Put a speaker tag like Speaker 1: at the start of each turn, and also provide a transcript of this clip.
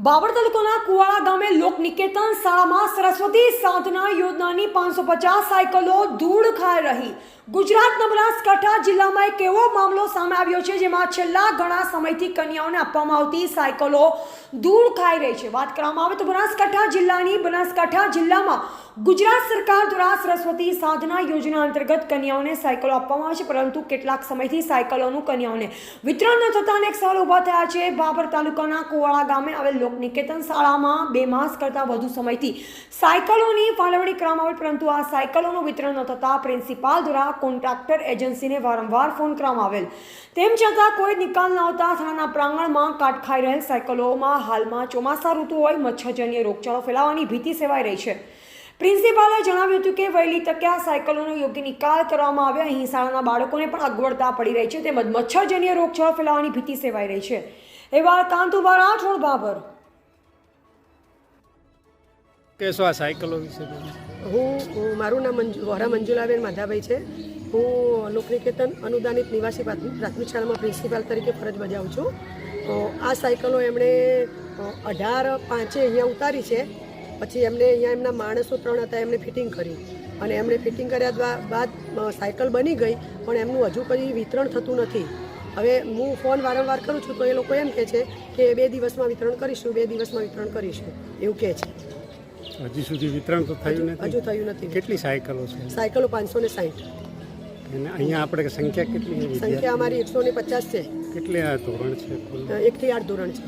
Speaker 1: બાબર તાલુકાના કુવાડા ગામે લોક નિકેતન શાળામાં સરસ્વતી સાધના યોજનાની પાંચસો પચાસ સાયકલો ધૂળ ખાઈ રહી. ગુજરાતના બનાસકાંઠા જિલ્લામાં એક એવો મામલો સામે આવ્યો છે જેમાં છેલ્લા ઘણા સમયથી કન્યાઓને આપવામાં આવતી સાયકલો ધૂળ ખાઈ રહી છે. વાત કરવામાં આવે તો બનાસકાંઠા જિલ્લાની બનાસકાંઠા જિલ્લામાં ગુજરાત સરકાર દ્વારા સરસ્વતી સાધના યોજના અંતર્ગત કન્યાઓને સાયકલો આપવામાં આવે છે, પરંતુ કેટલાક સમયથી સાયકલોનું કન્યાઓને વિતરણ ન થતા અનેક સવાલ ઊભા થયા છે. બાબર તાલુકાના કુવાડા ગામે આવેલ લોકનિકેતન શાળામાં બે માસ કરતાં વધુ સમયથી સાયકલોની ફાળવણી કરવામાં આવે પરંતુ આ સાયકલોનું વિતરણ ન થતાં પ્રિન્સિપાલ દ્વારા કોન્ટ્રાક્ટર એજન્સીને વારંવાર ફોન કરવામાં આવેલ. તેમ છતાં કોઈ નિકાલ ન આવતા થાના પ્રાંગણમાં કાટ ખાઈ રહેલ સાયકલોમાં હાલમાં ચોમાસા ઋતુ હોય, મચ્છરજન્ય રોગચાળો ફેલાવાની ભીતિ સેવાઈ રહી છે. પ્રિન્સિપાલે જણાવ્યું હતું કે વહેલી તકે આ સાયકલોનો યોગ્ય નિકાલ કરવામાં આવે અહીં શાળાના બાળકોને પણ અગવડતા પડી રહી છે, તેમજ મચ્છરજન્ય રોગચાળો ફેલાવાની ભીતિ સેવાઈ રહી છે. એવા આ રાઠોડ બાબર.
Speaker 2: કહેશો આ સાયકલો વિશે
Speaker 3: હું મારું નામ મંજુ, વોરા મંજુલાબેન માધાભાઈ છે. હું લોકનિકેતન અનુદાનિત નિવાસી પ્રાથમિક શાળામાં પ્રિન્સિપાલ તરીકે ફરજ બજાવું છું. આ સાયકલો એમણે અઢાર પાંચે અહીંયા ઉતારી છે. પછી એમને અહીંયા એમના માણસો ત્રણ હતા એમને ફિટિંગ કરી. અને એમણે ફિટિંગ કર્યા બાદ સાયકલ બની ગઈ, પણ એમનું હજુ કંઈ વિતરણ થતું નથી. હવે હું ફોન વારંવાર કરું છું, તો એ લોકો એમ કહે છે કે બે દિવસમાં વિતરણ કરીશું, બે દિવસમાં વિતરણ કરીશું. એવું કહે છે.
Speaker 2: હજી સુધી વિતરણ તો થયું
Speaker 3: હજુ થયું નથી.
Speaker 2: કેટલી સાયકલો છે?
Speaker 3: સાયકલો પાંચસો ને સાઠ
Speaker 2: અને અહીંયા આપણે સંખ્યા કેટલી
Speaker 3: સંખ્યા અમારી એકસો ને પચાસ છે.
Speaker 2: કેટલી આ ધોરણ છે?
Speaker 3: એકથી આઠ ધોરણ છે.